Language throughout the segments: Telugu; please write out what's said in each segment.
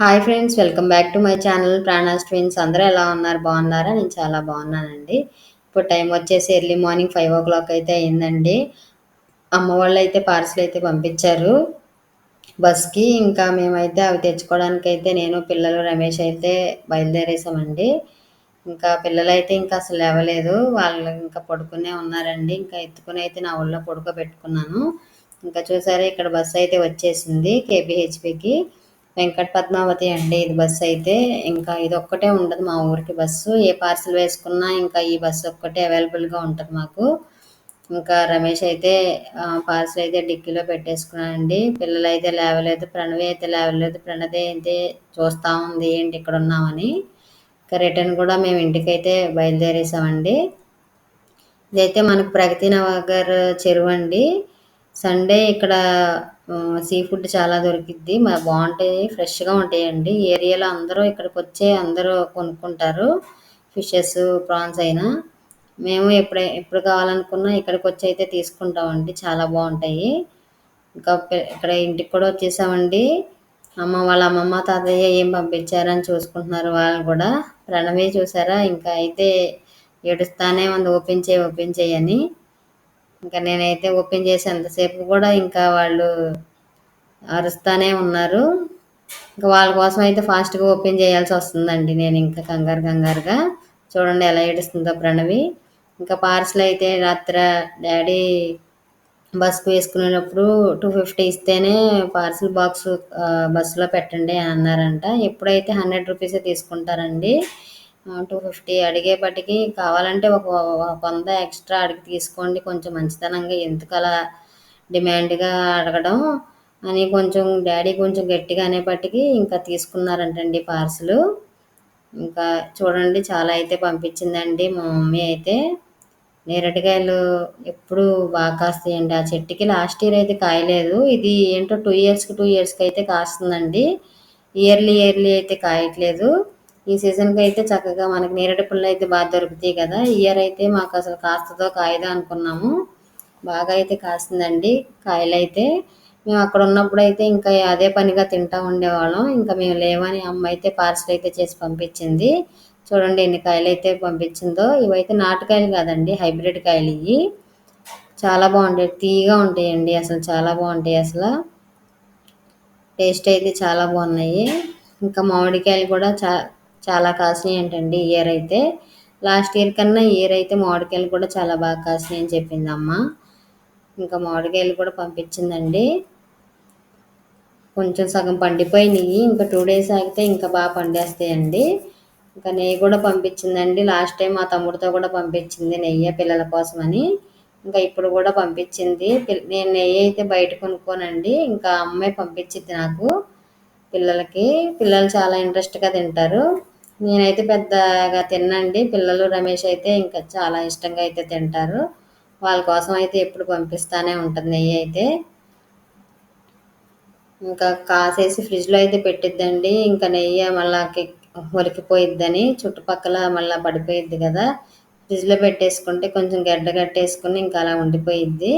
Hi friends welcome back to my channel Pranas twins. అందరూ ఎలా ఉన్నారు? బాగున్నారా? నేను చాలా బాగున్నానండి. ఇప్పుడు టైం వచ్చేసి early morning five o'clock అయితే అయిందండి. అమ్మ వాళ్ళు అయితే పార్సల్ అయితే పంపించారు. బస్కి ఇంకా మేమైతే అవి తెచ్చుకోవడానికి అయితే నేను పిల్లలు రమేష్ అయితే బయలుదేరేసామండి ఇంకా పిల్లలు అయితే ఇంకా అసలు లేవలేదు. వాళ్ళు ఇంకా పడుకునే ఉన్నారండి. ఇంకా ఎత్తుకుని అయితే నా ఒళ్ళో పడుకోబెట్టుకున్నాను. ఇంకా చూసారా ఇక్కడ బస్సు అయితే వచ్చేసింది కేపీహెచ్పికి వెంకట పద్మావతి అండి. ఇది బస్సు అయితే ఇంకా ఇది ఒక్కటే ఉండదు మా ఊరికి బస్సు. ఏ పార్సిల్ వేసుకున్నా ఇంకా ఈ బస్సు ఒక్కటే అవైలబుల్గా ఉంటుంది మాకు. ఇంకా రమేష్ అయితే పార్సిల్ అయితే డిక్కీలో పెట్టేసుకున్నానండి పిల్లలు అయితే లేవలేదు ప్రణవి అయితే లేవలేదు ప్రణతి అయితే చూస్తూ ఉంది ఏంటి ఇక్కడ ఉన్నామని. ఇంకా రిటర్న్ కూడా మేము ఇంటికైతే బయలుదేరేసామండి ఇదైతే మనకు ప్రగతి నగర్ చెరువు అండి. సండే ఇక్కడ సీ ఫుడ్ చాలా దొరికిద్ది. మా బాగుంటాయి ఫ్రెష్గా ఉంటాయండి. ఏరియాలో అందరూ ఇక్కడికి వచ్చే అందరూ కొనుక్కుంటారు. ఫిషెస్ ప్రాన్స్ అయినా. మేము ఎప్పుడే ఎప్పుడు కావాలనుకున్నా ఇక్కడికి వచ్చి అయితే తీసుకుంటామండి. చాలా బాగుంటాయి. ఇంకా ఇక్కడ ఇంటికి కూడా వచ్చేసామండి. అమ్మ వాళ్ళ అమ్మమ్మ తాతయ్య ఏం పంపించారని చూసుకుంటున్నారు వాళ్ళు కూడా. ప్రణవి చూసారా? ఇంకా అయితే ఏడుస్తానే ఉంది. ఓపెన్ చేయి ఓపెన్ చేయని ఇంకా నేనైతే ఓపెన్ చేసేంతసేపు కూడా ఇంకా వాళ్ళు అరుస్తానే ఉన్నారు. ఇంకా వాళ్ళ కోసం అయితే ఫాస్ట్గా ఓపెన్ చేయాల్సి వస్తుందండి. నేను ఇంకా కంగారు కంగారుగా చూడండి ఎలా ఏడుస్తుందో ప్రణవి. ఇంకా పార్సల్ అయితే రాత్రి డాడీ బస్కు వేసుకునేటప్పుడు టూ ఫిఫ్టీ ఇస్తేనే పార్సిల్ బాక్స్ బస్సులో పెట్టండి అని అన్నారంట. ఎప్పుడైతే హండ్రెడ్ రూపీసే తీసుకుంటారండి. టూ ఫిఫ్టీ అడిగేపటికి కావాలంటే ఒక వంద ఎక్స్ట్రా అడిగి తీసుకోండి కొంచెం మంచితనంగా ఎందుకు అలా డిమాండ్గా అడగడం అని కొంచెం డాడీ కొంచెం గట్టిగా అనేపటికి ఇంకా తీసుకున్నారంటండి పార్సల్. ఇంకా చూడండి చాలా అయితే పంపించిందండి మా మమ్మీ అయితే. నేరటికాయలు ఎప్పుడు బాగా కాస్తాయండి. ఆ చెట్టుకి లాస్ట్ ఇయర్ అయితే కాయలేదు. ఇది ఏంటో టూ ఇయర్స్కి టూ ఇయర్స్కి అయితే కాస్తుందండి. ఇయర్లీ ఇయర్లీ అయితే కాయట్లేదు. ఈ సీజన్కి అయితే చక్కగా మనకి నేరేడు పుల్ల అయితే బాగా దొరుకుతాయి కదా. ఇయర్ అయితే మాకు అసలు కాస్తుందో కాయదో అనుకున్నాము. బాగా అయితే కాస్తుందండి కాయలు అయితే. మేము అక్కడ ఉన్నప్పుడు అయితే ఇంకా అదే పనిగా తింటా ఉండేవాళ్ళం. ఇంకా మేము లేవని అమ్మ అయితే పార్సల్ అయితే చేసి పంపించింది. చూడండి ఎన్ని కాయలు అయితే పంపించిందో. ఇవైతే నాటుకాయలు కాదండి హైబ్రిడ్ కాయలు ఇవి. చాలా బాగుంటాయి తీగా ఉంటాయండి అసలు చాలా బాగుంటాయి అసలు. టేస్ట్ అయితే చాలా బాగున్నాయి. ఇంకా మామిడికాయలు కూడా చా చాలా కాసినాయి ఏంటండి ఇయర్ అయితే. లాస్ట్ ఇయర్ కన్నా ఇయర్ అయితే మామిడికాయలు కూడా చాలా బాగా కాసినాయి అని చెప్పింది అమ్మ ఇంకా మామిడికాయలు కూడా పంపించిందండి. కొంచెం సగం పండిపోయినాయి. ఇంకా టూ డేస్ ఆగితే ఇంకా బాగా పండేస్తాయండి. ఇంకా నెయ్యి కూడా పంపించిందండి. లాస్ట్ టైం మా తమ్ముడితో కూడా పంపించింది నెయ్యి పిల్లల కోసమని. ఇంకా ఇప్పుడు కూడా పంపించింది. నేను నెయ్యి అయితే బయట కొనుక్కోనండి. ఇంకా అమ్మాయి పంపించింది నాకు పిల్లలకి. పిల్లలు చాలా ఇంట్రెస్ట్గా తింటారు. నేనైతే పెద్దగా తిన్నండి. పిల్లలు రమేష్ అయితే ఇంకా చాలా ఇష్టంగా అయితే తింటారు. వాళ్ళ కోసం అయితే ఎప్పుడు పంపిస్తానే ఉంటుంది నెయ్యి అయితే. ఇంకా కాసేసి ఫ్రిడ్జ్లో అయితే పెట్టిద్దండి. ఇంకా నెయ్యి మళ్ళా ఒలికిపోయిద్దని. చుట్టుపక్కల మళ్ళీ పడిపోయిద్ది కదా. ఫ్రిడ్జ్లో పెట్టేసుకుంటే కొంచెం గడ్డ కట్టేసుకుని ఇంకా అలా ఉండిపోయిద్ది.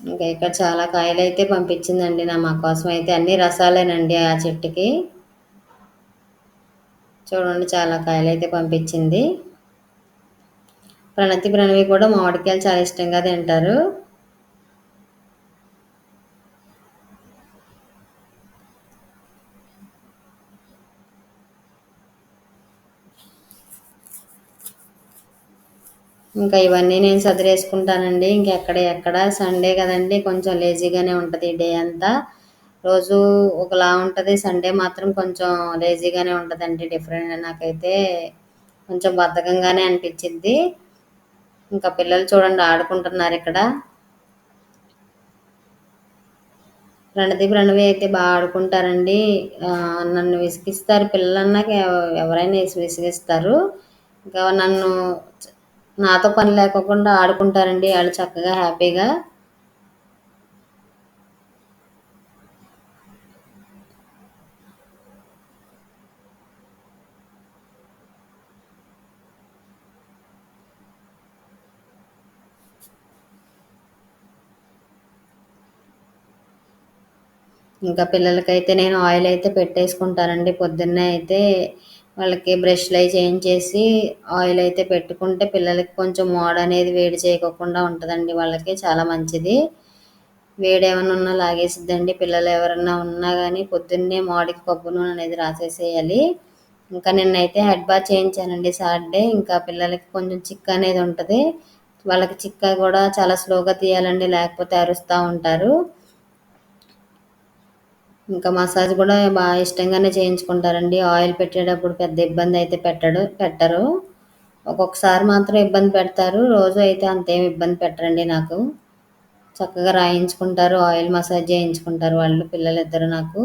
ఇంకా ఇక్కడ చాలా కాయలు అయితే పంపించిందండి. నా మా కోసం అయితే అన్ని రసాలేనండి ఆ చెట్టుకి. చూడండి చాలా కాయలు అయితే పంపించింది. ప్రణతి ప్రణవి కూడా మామిడికాయలు చాలా ఇష్టంగా తింటారు. ఇంకా ఇవన్నీ నేను సదిరేసుకుంటానండి. ఇంకెక్కడ ఎక్కడ సండే కదండి కొంచెం లేజీగానే ఉంటుంది డే అంతా. రోజు ఒకలా ఉంటుంది సండే మాత్రం కొంచెం లేజీగానే ఉంటుందండి డిఫరెంట్ నాకైతే. కొంచెం బద్ధకంగానే అనిపించింది ఇంకా పిల్లలు చూడండి ఆడుకుంటున్నారు ఇక్కడ. రణదీప్ రణవి అయితే బాగా ఆడుకుంటారండి. నన్ను విసిగిస్తారు పిల్లలన్నాక ఎవరైనా విసిగిస్తారు. ఇంకా నన్ను నాతో పని లేకోకుండా ఆడుకుంటారండి. వాళ్ళు చక్కగా హ్యాపీగా. ఇంకా పిల్లలకైతే నేను ఆయిల్ అయితే పెట్టేసుకుంటానండి. పొద్దున్నే అయితే వాళ్ళకి బ్రష్లు అవి చేయించేసి ఆయిల్ అయితే పెట్టుకుంటే పిల్లలకి కొంచెం మోడ అనేది వేడి చేయకోకుండా ఉంటుందండి వాళ్ళకి చాలా మంచిది. వేడి ఏమైనా ఉన్నా లాగేసిద్దండి. పిల్లలు ఎవరన్నా ఉన్నా కానీ పొద్దున్నే మోడికి కొబ్బరి నూనె అనేది రాసేసేయాలి. ఇంకా నిన్నైతే హెడ్ బాత్ చేయించానండి సాటర్డే. ఇంకా పిల్లలకి కొంచెం చిక్క అనేది ఉంటుంది. వాళ్ళకి చిక్క కూడా చాలా స్లోగా తీయాలండి లేకపోతే అరుస్తూ ఉంటారు. ఇంకా మసాజ్ కూడా బాగా ఇష్టంగానే చేయించుకుంటారండి. ఆయిల్ పెట్టేటప్పుడు పెద్ద ఇబ్బంది అయితే పెట్టడు పెట్టరు. ఒక్కొక్కసారి మాత్రం ఇబ్బంది పెడతారు. రోజు అయితే అంతేం ఇబ్బంది పెట్టరండి నాకు. చక్కగా రాయించుకుంటారు ఆయిల్ మసాజ్ చేయించుకుంటారు వాళ్ళు పిల్లలు ఇద్దరు నాకు.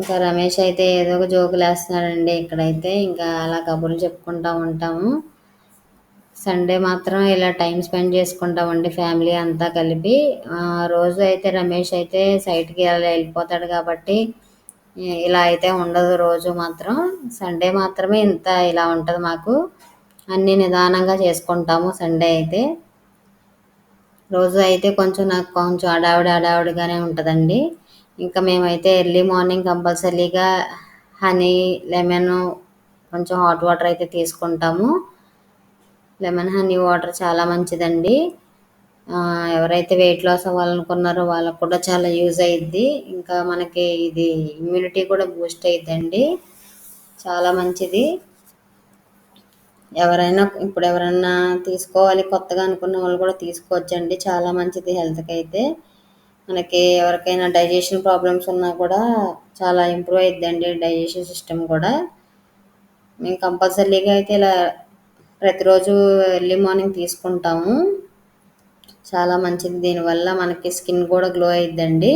ఇంకా రమేష్ అయితే ఏదో ఒక జోకులు వేస్తున్నాడండి ఇక్కడైతే. ఇంకా అలా కబుర్లు చెప్పుకుంటూ ఉంటాము. సండే మాత్రం ఇలా టైం స్పెండ్ చేసుకుంటామండి ఫ్యామిలీ అంతా కలిపి. రోజు అయితే రమేష్ అయితే సైట్కి అలా వెళ్ళిపోతాడు కాబట్టి ఇలా అయితే ఉండదు రోజు మాత్రం. సండే మాత్రమే ఇంత ఇలా ఉంటుంది మాకు. అన్నీ నిదానంగా చేసుకుంటాము సండే అయితే. రోజు అయితే కొంచెం నాకు కొంచెం అడావిడి అడావిడిగానే ఉంటుందండి. ఇంకా మేమైతే ఎర్లీ మార్నింగ్ కంపల్సరీగా హనీ లెమన్ కొంచెం హాట్ వాటర్ అయితే తీసుకుంటాము. లెమన్ హనీ వాటర్ చాలా మంచిదండి. ఎవరైతే వెయిట్ లాస్ అవ్వాలనుకున్నారో వాళ్ళకు కూడా చాలా యూజ్ అయ్యిద్ది ఇంకా మనకి ఇది ఇమ్యూనిటీ కూడా బూస్ట్ అయ్యిద్దండి చాలా మంచిది. ఎవరైనా ఇప్పుడు ఎవరైనా తీసుకోవాలి కొత్తగా అనుకున్న వాళ్ళు కూడా తీసుకోవచ్చండి. చాలా మంచిది హెల్త్కి అయితే. మనకి ఎవరికైనా డైజెషన్ ప్రాబ్లమ్స్ ఉన్నా కూడా చాలా ఇంప్రూవ్ అయిద్దండి డైజెషన్ సిస్టమ్ కూడా. మేము కంపల్సరీగా అయితే ఇలా ప్రతిరోజు ఎర్లీ మార్నింగ్ తీసుకుంటాము. చాలా మంచిది దీనివల్ల మనకి స్కిన్ కూడా గ్లో అయిద్దండి.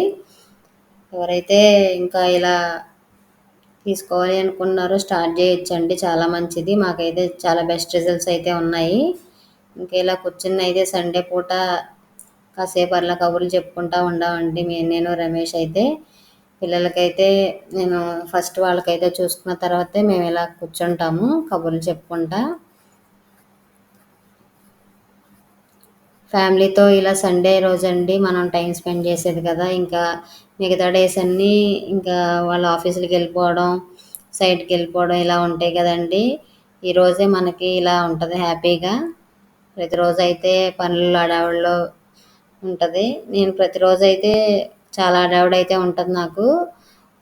ఎవరైతే ఇంకా ఇలా తీసుకోవాలి అనుకున్నారో స్టార్ట్ చేయొచ్చండి. చాలా మంచిది. మాకైతే చాలా బెస్ట్ రిజల్ట్స్ అయితే ఉన్నాయి. ఇంకా ఇలా కూర్చుని అయితే సండే పూట కాసేపు అలా కబుర్లు చెప్పుకుంటా ఉండమండి నేను రమేష్ అయితే పిల్లలకైతే నేను ఫస్ట్ వాళ్ళకైతే చూసుకున్న తర్వాతే మేము ఇలా కూర్చుంటాము కబుర్లు చెప్పుకుంటా. ఫ్యామిలీతో ఇలా సండే రోజు అండి మనం టైం స్పెండ్ చేసేది కదా. ఇంకా మిగతా డేస్ అన్నీ ఇంకా వాళ్ళ ఆఫీసులకి వెళ్ళిపోవడం సైట్కి వెళ్ళిపోవడం ఇలా ఉంటాయి కదండి. ఈరోజే మనకి ఇలా ఉంటుంది హ్యాపీగా. ప్రతిరోజు అయితే పనులు అడవుల్లో ఉంటుంది. నేను ప్రతిరోజు అయితే చాలా అడావిడి అయితే ఉంటుంది నాకు.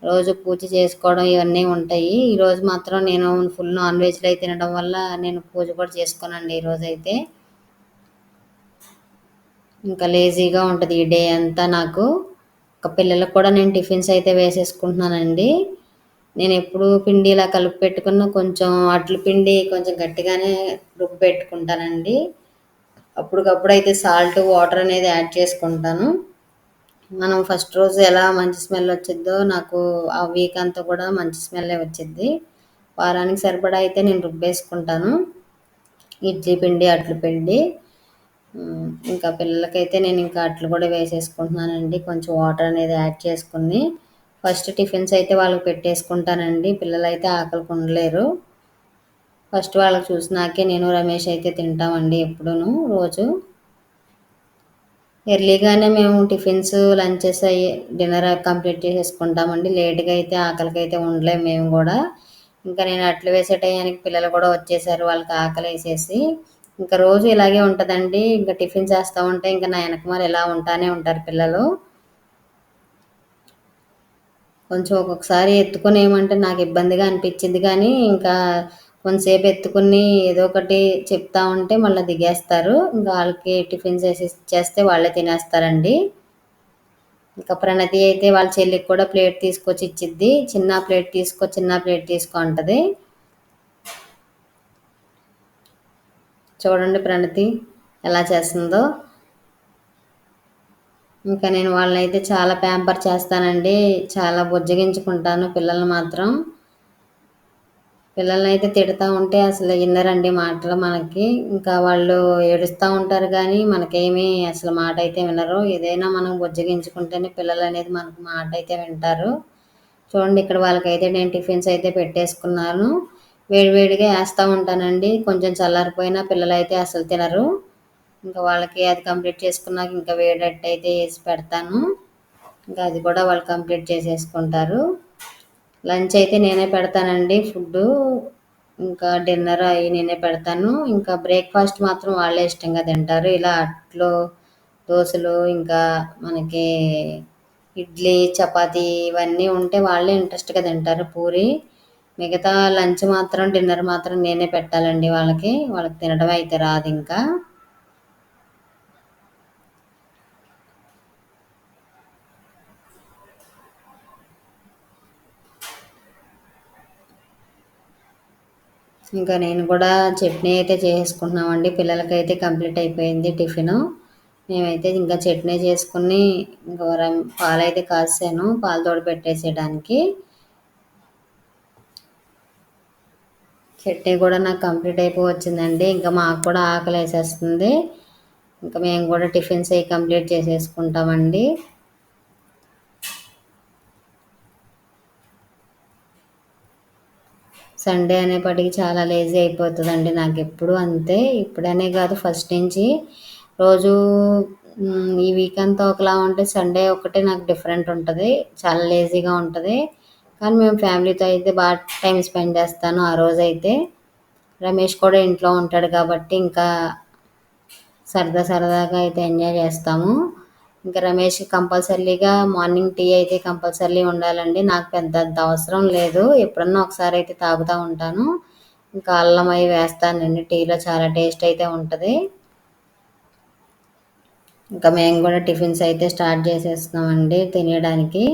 రోజు పూజ చేసుకోవడం ఇవన్నీ ఉంటాయి. ఈరోజు మాత్రం నేను ఫుల్ నాన్ వెజ్లో అయితే తినడం వల్ల నేను పూజ కూడా చేసుకోనండి ఈరోజు అయితే ఇంకా లేజీగా ఉంటుంది ఈ డే అంతా నాకు. ఒక పిల్లలకు కూడా నేను టిఫిన్స్ అయితే వేసేసుకుంటున్నానండి. నేను ఎప్పుడు పిండి ఇలా కలిపి పెట్టుకున్న కొంచెం అట్ల పిండి కొంచెం గట్టిగానే రుబ్బు పెట్టుకుంటానండి. అప్పటికప్పుడు అయితే సాల్ట్ వాటర్ అనేది యాడ్ చేసుకుంటాను. మనం ఫస్ట్ రోజు ఎలా మంచి స్మెల్ వచ్చిద్దో నాకు ఆ వీక్ అంతా కూడా మంచి స్మెల్లే వచ్చింది వారానికి సరిపడా అయితే నేను రుబ్బేసుకుంటాను. ఇడ్లీ పిండి అట్లు పిండి. ఇంకా పిల్లలకైతే నేను ఇంకా అట్లు కూడా వేసేసుకుంటున్నానండి. కొంచెం వాటర్ అనేది యాడ్ చేసుకుని. ఫస్ట్ టిఫిన్స్ అయితే వాళ్ళకి పెట్టేసుకుంటానండి. పిల్లలు అయితే ఆకలి ఉండలేరు. ఫస్ట్ వాళ్ళకి చూసినాకే నేను రమేష్ అయితే తింటామండి ఎప్పుడూ రోజు. ఎర్లీగానే మేము టిఫిన్స్ లంచెస్ అయ్యి డిన్నర్ కంప్లీట్ చేసేసుకుంటామండి. లేట్గా అయితే ఆకలికి అయితే ఉండలేము మేము కూడా. ఇంకా నేను అట్లు వేసే టయానికి పిల్లలు కూడా వచ్చేసారు వాళ్ళకి ఆకలి వేసేసి. ఇంకా రోజు ఇలాగే ఉంటుందండి. ఇంకా టిఫిన్ చేస్తూ ఉంటే ఇంకా నా వెనకమాల ఇలా ఉంటానే ఉంటారు పిల్లలు. కొంచెం ఒక్కొక్కసారి ఎత్తుకునేమంటే నాకు ఇబ్బందిగా అనిపించింది కానీ ఇంకా కొంతసేపు ఎత్తుకుని ఏదో ఒకటి చెప్తా ఉంటే మళ్ళీ దిగేస్తారు. ఇంకా వాళ్ళకి టిఫిన్ చేసి చేస్తే వాళ్ళే తినేస్తారండి. ఇంకా ప్రణతి అయితే వాళ్ళ చెల్లికి కూడా ప్లేట్ తీసుకొచ్చి ఇచ్చిద్ది. చిన్న ప్లేట్ తీసుకో చిన్న ప్లేట్ తీసుకో అంటది. చూడండి ప్రణతి ఎలా చేస్తుందో. ఇంకా నేను వాళ్ళనైతే చాలా ప్యాంపర్ చేస్తానండి. చాలా బుజ్జగించుకుంటాను పిల్లలు మాత్రం. పిల్లల్ని అయితే తిడతా ఉంటే అసలు విన్నరండి మాటలు మనకి. ఇంకా వాళ్ళు ఏడుస్తూ ఉంటారు కానీ మనకేమీ అసలు మాట అయితే వినరు. ఏదైనా మనం బుజ్జగించుకుంటేనే పిల్లలు అనేది మనకు మాట అయితే వింటారు. చూడండి ఇక్కడ వాళ్ళకైతే నేను టిఫిన్స్ అయితే పెట్టేసుకున్నాను. వేడివేడిగా వేస్తూ ఉంటానండి. కొంచెం చల్లారిపోయినా పిల్లలు అయితే అసలు తినరు. ఇంకా వాళ్ళకి అది కంప్లీట్ చేసుకున్నాక ఇంకా వేడట్టు అయితే వేసి పెడతాను. ఇంకా అది కూడా వాళ్ళు కంప్లీట్ చేసేసుకుంటారు. లంచ్ అయితే నేనే పెడతానండి. ఫుడ్ ఇంకా డిన్నర్ అవి నేనే పెడతాను. ఇంకా బ్రేక్ఫాస్ట్ మాత్రం వాళ్ళే ఇష్టంగా తింటారు. ఇలా అట్లు దోశలు ఇంకా మనకి ఇడ్లీ చపాతీ ఇవన్నీ ఉంటే వాళ్ళే ఇంట్రెస్ట్గా తింటారు పూరి. మిగతా లంచ్ మాత్రం డిన్నర్ మాత్రం నేనే పెట్టాలండి వాళ్ళకి. వాళ్ళకి తినడం అయితే రాదు ఇంకా. ఇంకా నేను కూడా చట్నీ అయితే చేసుకుంటున్నామండి. పిల్లలకైతే కంప్లీట్ అయిపోయింది టిఫిన్. మేమైతే ఇంకా చట్నీ చేసుకుని ఇంకా పాలైతే కాసాను పాలు తోడు పెట్టేసేయడానికి చట్నీ కూడా నాకు కంప్లీట్ అయిపోయి వచ్చిందండి ఇంకా మాకు కూడా ఆకలి వేసేస్తుంది ఇంకా మేము కూడా టిఫిన్స్ అవి కంప్లీట్ చేసేసుకుంటామండి. సండే అనేప్పటికి చాలా లేజీ అయిపోతుందండి నాకు ఎప్పుడు అంతే. ఇప్పుడనే కాదు ఫస్ట్ నుంచి. రోజు ఈ వీక్ అంతా ఒకలా ఉంటే సండే ఒకటే నాకు డిఫరెంట్ ఉంటుంది. చాలా లేజీగా ఉంటుంది. కానీ మేము ఫ్యామిలీతో అయితే బాగా టైం స్పెండ్ చేస్తాను ఆ రోజైతే. రమేష్ కూడా ఇంట్లో ఉంటాడు కాబట్టి ఇంకా సరదా సరదాగా అయితే ఎంజాయ్ చేస్తాము. ఇంకా రమేష్ కంపల్సరీగా మార్నింగ్ టీ అయితే కంపల్సరీ ఉండాలండి. నాకు పెద్ద అవసరం లేదు. ఎప్పుడన్నా ఒకసారి అయితే తాగుతూ ఉంటాను. ఇంకా అల్లం అవి వేస్తానండి. టీలో చాలా టేస్ట్ అయితే ఉంటుంది. ఇంకా మేము కూడా టిఫిన్స్ అయితే స్టార్ట్ చేసేస్తున్నామండి తినేయడానికి.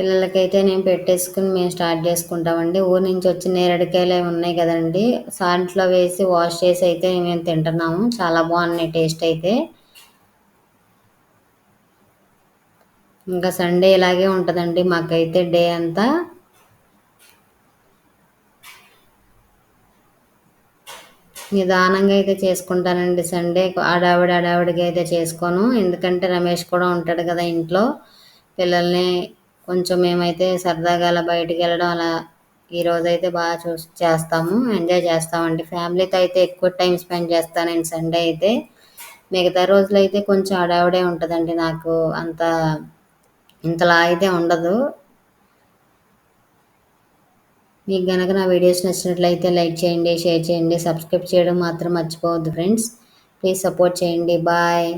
పిల్లలకైతే నేను పెట్టేసుకుని మేము స్టార్ట్ చేసుకుంటామండి. ఊరి నుంచి వచ్చి నేరడికాయలు అవి ఉన్నాయి కదండి. సాంట్లో వేసి వాష్ చేసి అయితే మేము తింటున్నాము. చాలా బాగున్నాయి టేస్ట్ అయితే. ఇంకా సండే ఇలాగే ఉంటుందండి మాకైతే డే అంతా. నిదానంగా అయితే చేసుకుంటానండి సండే. ఆడావిడ ఆడావిడిగా అయితే చేసుకోను. ఎందుకంటే రమేష్ కూడా ఉంటాడు కదా ఇంట్లో. పిల్లల్ని కొంచెం మేమైతే సరదాగా అలా బయటికి వెళ్ళడం అలా ఈరోజు అయితే బాగా చూ చేస్తాము ఎంజాయ్ చేస్తామండి. ఫ్యామిలీతో అయితే ఎక్కువ టైం స్పెండ్ చేస్తానండి సండే అయితే. మిగతా రోజులు అయితే కొంచెం అడావిడే ఉంటుందండి నాకు అంత ఇంతలా అయితే ఉండదు. మీకు కనుక నా వీడియోస్ నచ్చినట్లయితే లైక్ చేయండి షేర్ చేయండి సబ్స్క్రైబ్ చేయడం మాత్రం మర్చిపోవద్దు ఫ్రెండ్స్. ప్లీజ్ సపోర్ట్ చేయండి. బాయ్.